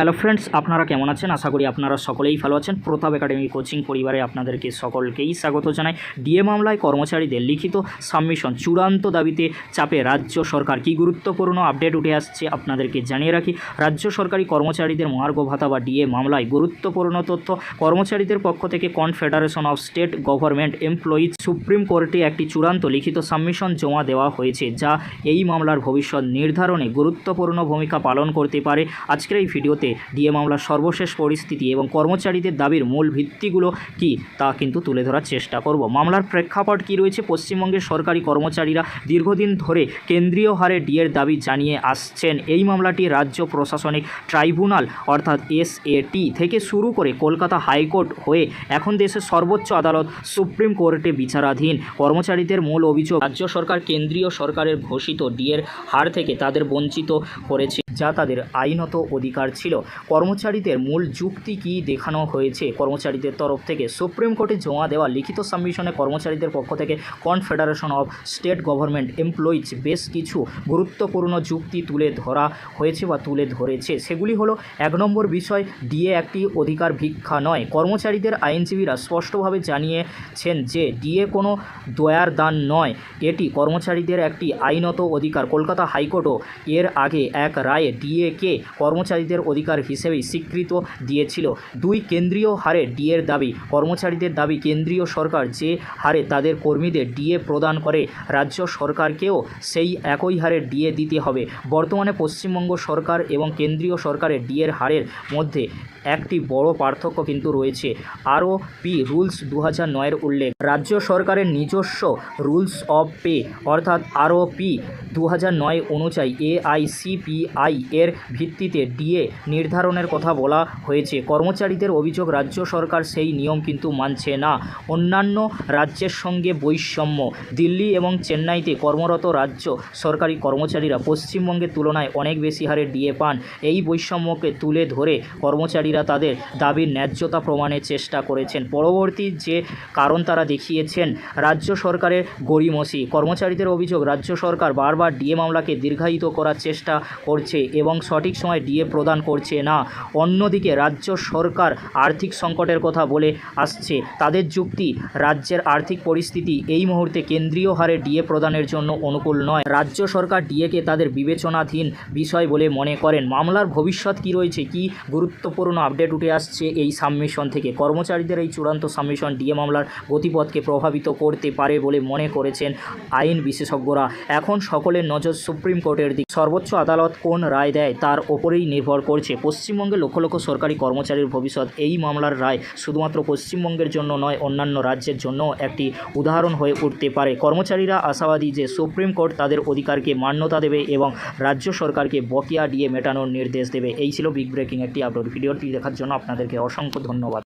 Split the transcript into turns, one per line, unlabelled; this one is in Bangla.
হ্যালো ফ্রেন্ডস আপনারা কেমন আছেন? আশা করি আপনারা সকলেই ভালো আছেন। প্রতাপ একাডেমি কোচিং পরিবারে আপনাদেরকে সকলকেই স্বাগত জানাই। ডিএ মামলায় কর্মচারীদের লিখিত সাবমিশন চূড়ান্ত দাবিতে চাপে রাজ্য সরকার কি গুরুত্বপূর্ণ আপডেট উঠে আসছে আপনাদেরকে জানিয়ে রাখি। রাজ্য সরকারি কর্মচারীদের মহার্ঘ ভাতা বা ডিএ মামলায় গুরুত্বপূর্ণ তথ্য। কর্মচারীদের পক্ষ থেকে confederation of state government employees supreme কোর্টে একটি চূড়ান্ত লিখিত সাবমিশন জমা দেওয়া হয়েছে, যা এই মামলার ভবিষ্যৎ নির্ধারণে গুরুত্বপূর্ণ ভূমিকা পালন করতে পারে। আজকের এই ভিডিওতে ডিএ মামলার সর্বশেষ পরিস্থিতি এবং কর্মচারীদের দাবির মূল ভিত্তিগুলো কি তা কিন্তু তুলে ধরার চেষ্টা করব। মামলার প্রেক্ষাপট কি রয়েছে? পশ্চিমবঙ্গের সরকারি কর্মচারীরা দীর্ঘদিন ধরে কেন্দ্রীয় হারে ডিএর দাবি জানিয়ে আসছেন। এই মামলাটি রাজ্য প্রশাসনিক ট্রাইব্যুনাল অর্থাৎ এসএটি থেকে শুরু করে কলকাতা হাইকোর্ট হয়ে এখন দেশের সর্বোচ্চ আদালত, সুপ্রিম কোর্টে বিচারাধীন। কর্মচারীদের মূল অভিযোগ, রাজ্য সরকার কেন্দ্রীয় সরকারের ঘোষিত ডিএর হার থেকে তাদের বঞ্চিত করেছে। যা তাদের আইনত অধিকার ছিল। কর্মচারীদের মূল যুক্তি কি দেখানো হয়েছে? কর্মচারীদের তরফ থেকে সুপ্রিম কোর্টে জমা দেওয়া লিখিত সাবমিশনে কর্মচারীদের পক্ষ থেকে confederation of state government employees বেশ কিছু গুরুত্বপূর্ণ যুক্তি তুলে ধরা হয়েছে বা তুলে ধরেছে। সেগুলি হলো, এক নম্বর বিষয়, ডিএ একটি অধিকার ভিক্ষা নয়। কর্মচারীদের আইনজীবীরা স্পষ্টভাবে জানিয়েছেন যে, ডিএ কোনো দয়ার দান নয়। এটি কর্মচারীদের একটি আইনত অধিকার। কলকাতা হাইকোর্টও এর আগে এক রায়ে ডিএকে কর্মচারীদের অধিকার হিসেবে স্বীকৃত দিয়েছিল। দুই কেন্দ্রীয় হারে ডিএর দাবি, কর্মচারীদের দাবি কেন্দ্রীয় সরকার যে হারে তাদের কর্মীদের ডিএ প্রদান করে, রাজ্য সরকারকেও সেই একই হারে ডিএ দিতে হবে। বর্তমানে পশ্চিমবঙ্গ সরকার এবং কেন্দ্রীয় সরকারের ডিএর হারের মধ্যে একটি বড় পার্থক্য কিন্তু রয়েছে। আরও পি রুলস দু হাজার নয়ের উল্লেখ। রাজ্য সরকারের নিজস্ব রুলস অফ পে, অর্থাৎ আরও পি দু হাজার নয় অনুযায়ী এআইসিপিআই এর ভিত্তিতে ডিএ নির্ধারণের কথা বলা হয়েছে। কর্মচারীদের অভিযোগ, রাজ্য সরকার সেই নিয়ম কিন্তু মানছে না। অন্যান্য রাজ্যের সঙ্গে বৈষম্য, দিল্লি এবং চেন্নাইতে কর্মরত রাজ্য সরকারি কর্মচারীরা পশ্চিমবঙ্গের তুলনায় অনেক বেশি হারে ডিএ পান। এই বৈষম্যকে তুলে ধরে কর্মচারীরা তাদের দাবির ন্যায্যতা প্রমাণের চেষ্টা করেছেন। পরবর্তী যে কারণ তারা দেখিয়েছেন, রাজ্য সরকারের গড়িমসি। কর্মচারীদের অভিযোগ, রাজ্য সরকার বারবার ডিএ মামলাকে দীর্ঘায়িত করার চেষ্টা করছে। এবং সঠিক সময় ডিএ প্রদান করছে না। অন্যদিকে রাজ্য সরকার আর্থিক সংকটের কথা বলে আসছে। তাদের যুক্তি, রাজ্যের আর্থিক পরিস্থিতি এই মুহূর্তে কেন্দ্রীয় হারে ডিএ প্রদানের জন্য অনুকূল নয়। রাজ্য সরকার ডিএকে তাদের বিবেচনাধীন বিষয় বলে মনে করেন। মামলার ভবিষ্যৎ কি রয়েছে, কি গুরুত্বপূর্ণ আপডেট উঠে আসছে এই সাবমিশন থেকে? কর্মচারীদের এই চূড়ান্ত সাবমিশন ডিএ মামলার গতিপথকে প্রভাবিত করতে পারে বলে মনে করেছেন আইন বিশেষজ্ঞরা। এখন সকলের নজর সুপ্রিম কোর্টের দিক। সর্বোচ্চ আদালত কোন রায় দেয়, তার ওপরেই নির্ভর করছে। পশ্চিমবঙ্গে লক্ষ লক্ষ সরকারি কর্মচারীর ভবিষ্যৎ। এই মামলার রায় শুধুমাত্র পশ্চিমবঙ্গের জন্য নয়, অন্যান্য রাজ্যের জন্য একটি উদাহরণ হয়ে উঠতে পারে। কর্মচারীরা আশাবাদী যে সুপ্রিম কোর্ট তাদের অধিকারকে মান্যতা দেবে এবং রাজ্য সরকারকে বকেয়া দিয়ে মেটানোর নির্দেশ দেবে। এই ছিল বিগ ব্রেকিং একটি আপলোড ভিডিওটি দেখার জন্য আপনাদেরকে অসংখ্য ধন্যবাদ।